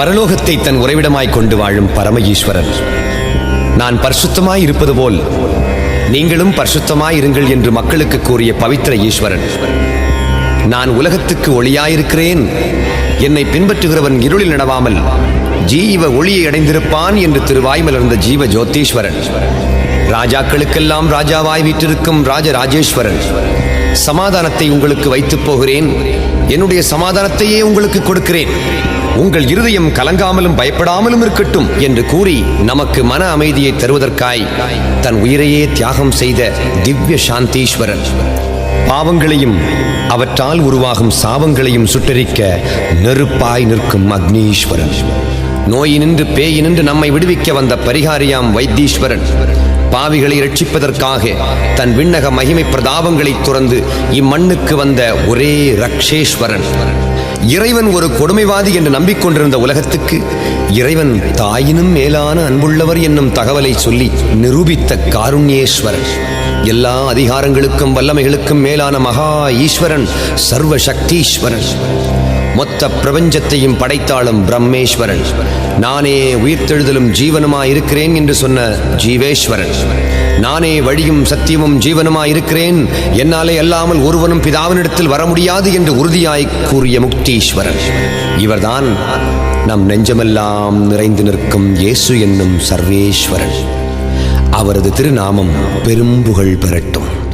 பரலோகத்தை தன் உறைவிடமாய் கொண்டு வாழும் பரம ஈஸ்வரன் நான் பரிசுத்தமாய் இருப்பது போல் நீங்களும் பரிசுத்தமாய் இருங்கள் என்று மக்களுக்கு கூறிய பவித்திர ஈஸ்வரன். நான் உலகத்துக்கு ஒளியாயிருக்கிறேன். என்னை பின்பற்றுகிறவன் இருளில் நடவாமல் ஜீவ ஒளியை அடைந்திருப்பான் என்று திருவாய்மலர்ந்த ஜீவ ஜோதீஸ்வரன். ராஜாக்களுக்கெல்லாம் ராஜாவாய் வீற்றிருக்கும் ராஜராஜேஸ்வரன். சமாதானத்தை உங்களுக்கு வைத்துப் போகிறேன். என்னுடைய சமாதானத்தையே உங்களுக்கு கொடுக்கிறேன். உங்கள் இருதயம் கலங்காமலும் பயப்படாமலும் இருக்கட்டும் என்று கூறி நமக்கு மன அமைதியை தருவதற்காய் தன் உயிரையே தியாகம் செய்த திவ்ய சாந்தீஸ்வரன். பாவங்களையும் அவற்றால் உருவாகும் சாபங்களையும் சுட்டரிக்க நெருப்பாய் நிற்கும் அக்னீஸ்வரன். நோயினின்று பேயினின்று நம்மை விடுவிக்க வந்த பரிகாரியாம் வைத்தீஸ்வரன். பாவிகளை ரட்சிப்பதற்காக தன் விண்ணக மகிமை பிரதாபங்களை துறந்து இம்மண்ணுக்கு வந்த ஒரே ரக்ஷேஸ்வரன் இறைவன் ஒரு கொடுமைவாதி என்று நம்பிக்கொண்டிருந்த உலகத்துக்கு இறைவன் தாயினும் மேலான அன்புள்ளவர் என்னும் தகவலை சொல்லி நிரூபித்த காருண்யேஸ்வரன் எல்லா அதிகாரங்களுக்கும் வல்லமைகளுக்கும் மேலான மகா ஈஸ்வரன் சர்வ சக்தீஸ்வரன் மொத்த பிரபஞ்சத்தையும் படைத்தாளும் பிரம்மேஸ்வரன். நானே உயிர்த்தெழுதலும் ஜீவனுமாயிருக்கிறேன் என்று சொன்ன ஜீவேஸ்வரன். நானே வழியும் சத்தியமும் ஜீவனுமாயிருக்கிறேன். என்னாலே அல்லாமல் ஒருவனும் பிதாவினிடத்தில் வர முடியாது என்று உறுதியாய் கூறிய முக்தீஸ்வரன். இவர்தான் நம் நெஞ்சமெல்லாம் நிறைந்து நிற்கும் இயேசு என்னும் சர்வேஸ்வரன். அவரது திருநாமம் பெரும்புகழ் பெறட்டும்.